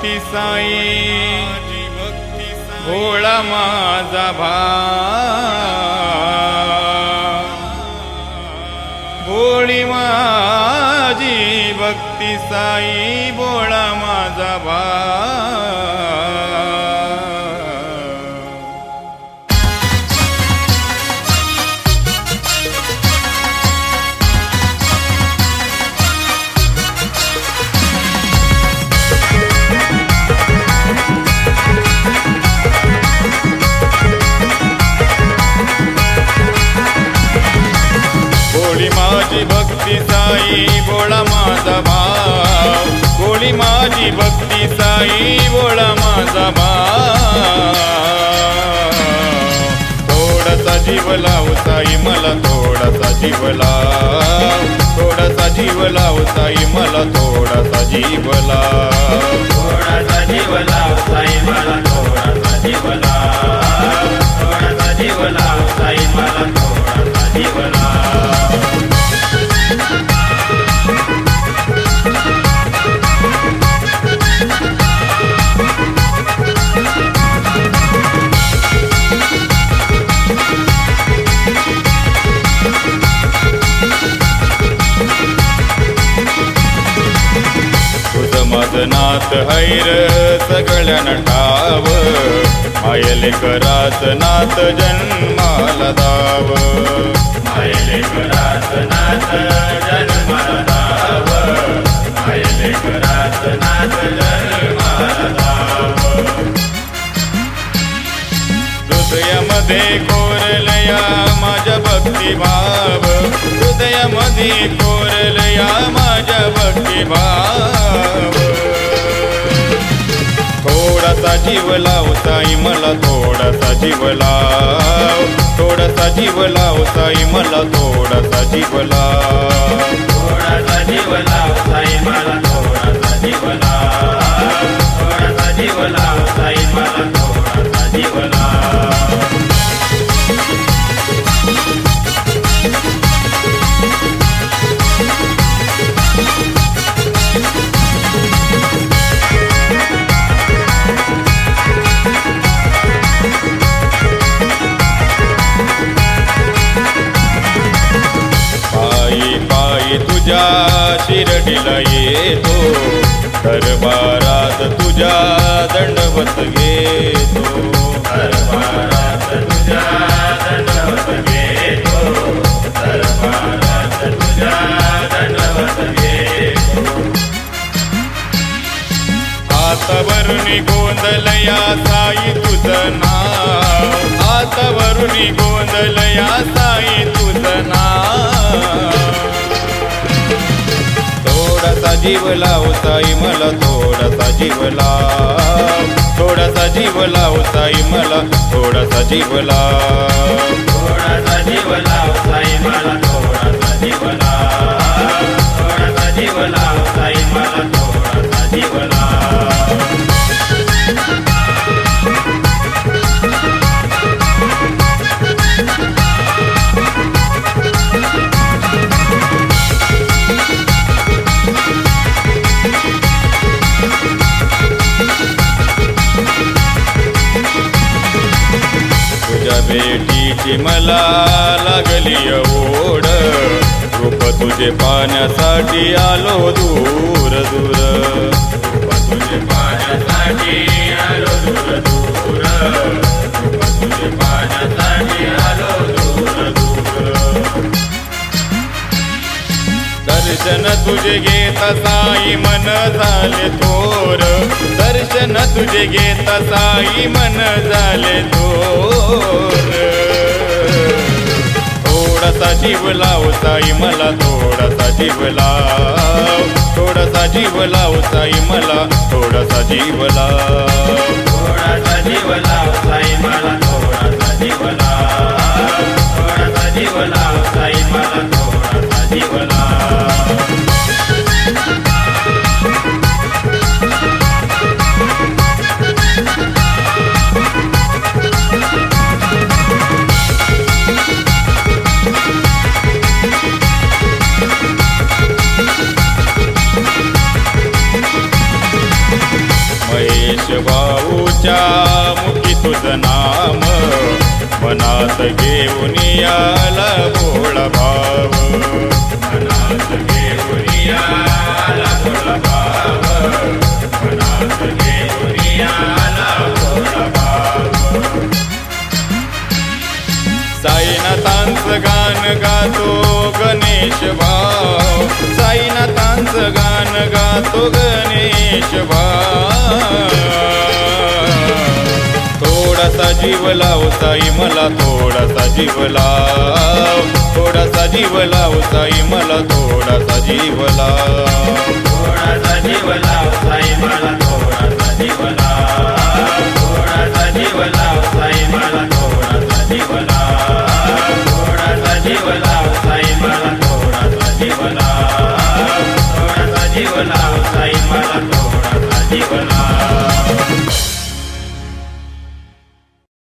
भक्ती साई. भोळा माझा भा भोळी माझी भक्ती साई. भोळा माझी भक्ती साई बोळा माझा भाव. बोळी माझी भक्ती साई बोळा माझा भाव. थोडासा जीव लाव साई मला थोडासा जीव लाव. थोडासा जीव लाव साई मला थोडासा जीव लाव. थोडासा जीव लाव साई मला थोडासा जीव लाव. तुझ नाथ हैर सगळ्या नटाव. मायले कराच नाथ जन्माला दाव. मायले करात नाथ जन्माला दाव. मायले करात नाथ जन्माला दाव. हृदयामध्ये कोरलया माझ्या भक्तिभाव हृदयामध्ये जीव लाव साई मला थोडासा जीव लाव. थोडासा जीव लाव साई मला थोडासा जीव लाव. थोडासा जीव लाव साई मला थोडासा जीव लाव. मी तुझ्या शिरडीला येतो. दरबारात तुझ्या दंडवत घेतो. दरबारात तुझ्या दंडवत घेतो. दरबारात तुझ्या दंडवत घेतो. हातावरुनी गोंधलया साई तुझं नाव. हातावरुनी गोंधलया जीव लाव साई मला थोडासा जीव लाव थोडासा जीव लाव साई मला थोडासा जीव लाव थोडासा जीव लाव साई मला थोडासा जीव लाव थोडासा जीव लाव साई मला. मला लागली ओढ. रूप तुझे पाण्यासाठी आलो दूर दूर. रूप तुझे पाण्यासाठी आलो दूर दूर. रूप तुझे पाण्यासाठी आलो दूर दूर. दर्शन तुझे घेत साई मन झाले थोर. दर्शन तुझे घेत साई मन झाले थोर. थोडासा जीव लाव साई मला थोडासा जीव लाव. थोडासा जीव लाव साई मला थोडासा जीव लाव. थोडासा जीव लाव साई मला थोडासा जीव लाव. थोडासा जीव लाव साई मला मनात घेऊन आला भोळा भाव. मनात घेऊन आला भोळा भाव. मनात घेऊन आला भोळा भाव. साईनाथांचं गाण गातो गणेश भाव. साईनाथांचं गाण गातो गणेश भाव. थोडासा जीव लाव साई मला थोडासा जीव लाव. थोडासा जीव लाव साई मला थोडासा जीव लाव. थोडासा जीव लाव साई मला